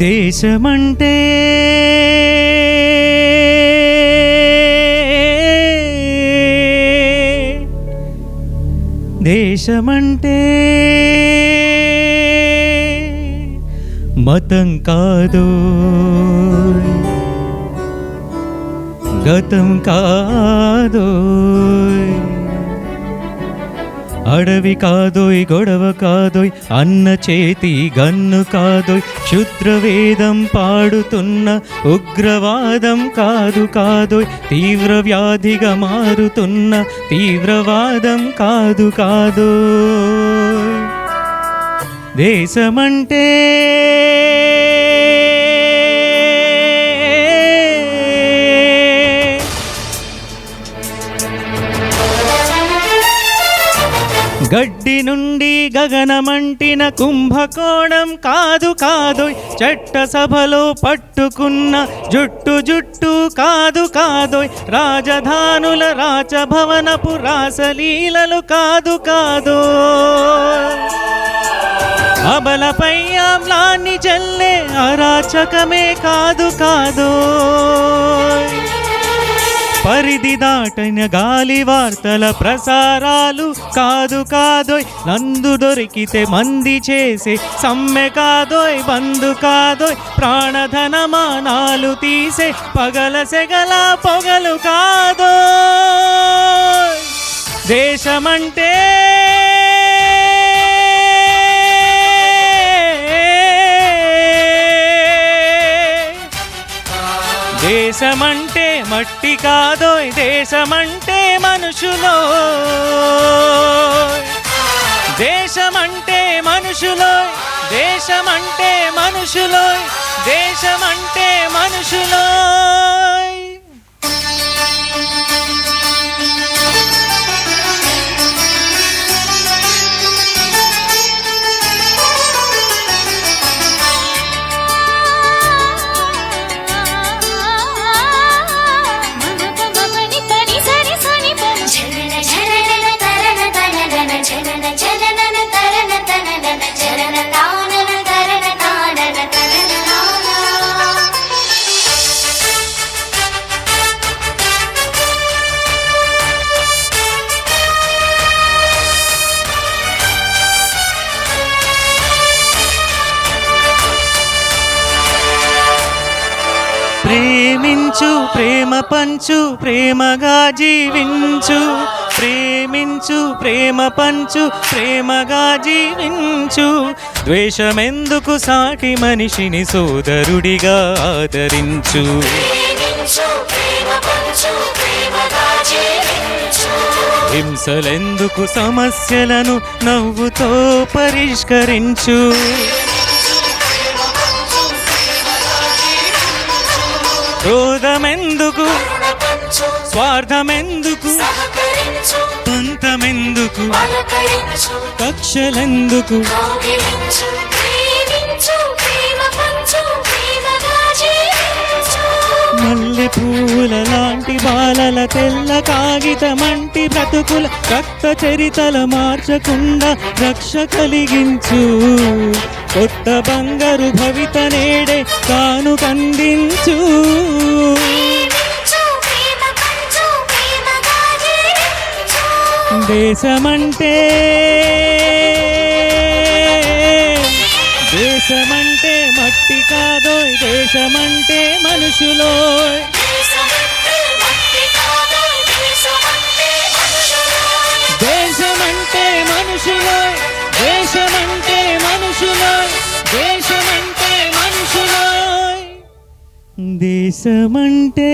దేశమంటే దేశమంటే మతం కాదు. గతం కాదు. అడవి కాదోయ్ గొడవ కాదోయ్ అన్న చేతి గన్ను కాదోయ్ క్షుద్రవేదం పాడుతున్న ఉగ్రవాదం కాదు కాదోయ్ తీవ్ర వ్యాధిగా మారుతున్న తీవ్రవాదం కాదు కాదు దేశమంటే గడ్డి నుండి గగనమంటిన కుంభకోణం కాదు కాదు చట్ట సభలో పట్టుకున్న జుట్టు జుట్టు కాదు కాదు రాజధానుల రాజభవనపు రాసలీలలు కాదు కాదు. అబలపై ఆమ్లాన్ని చల్లే అరాచకమే కాదు కాదు. పరిధి దాటిన గాలి వార్తల ప్రసారాలు కాదు కాదోయ్ నందు దొరికితే మంది చేసే సమ్మె కాదోయ్ బంధు కాదోయ్ ప్రాణధనమానాలు తీసే పగల సెగల పొగలు కాదో దేశమంటే దేశమంటే మట్టి కాదోయ్ దేశమంటే మనుషులో. దేశమంటే మనుషులో దేశమంటే మనుషులో దేశమంటే మనుషులో. ప్రేమించు ప్రేమ పంచు ప్రేమగా జీవించు. ప్రేమించు ప్రేమ పంచు ప్రేమగా జీవించు. ద్వేషమెందుకు సాటి మనిషిని సోదరుడిగా ఆదరించు. పంచు హింసలెందుకు సమస్యలను నవ్వుతో పరిష్కరించు. క్రోధమెందుకు? స్వార్థమెందుకు? పంతమెందుకు? కక్షలెందుకు? మల్లె పూల లాంటి బాలల తెల్ల కాగితమంటి బ్రతుకుల రక్త చరితల మార్చకుండా రక్ష కలిగించు. కొత్త బంగారు భవిత నేడే తాను కందించు. దేశమంటే దేశమంటే మట్టి కాదోయ్ దేశమంటే మనుషులోయ్. దేశమంటే మట్టి కాదు దేశమంటే మనుషులు దేశమంటే మనుషులోయ్ దేశమంటే మనుషులోయ్ దేశమంటే మనుషులోయ్. దేశమంటే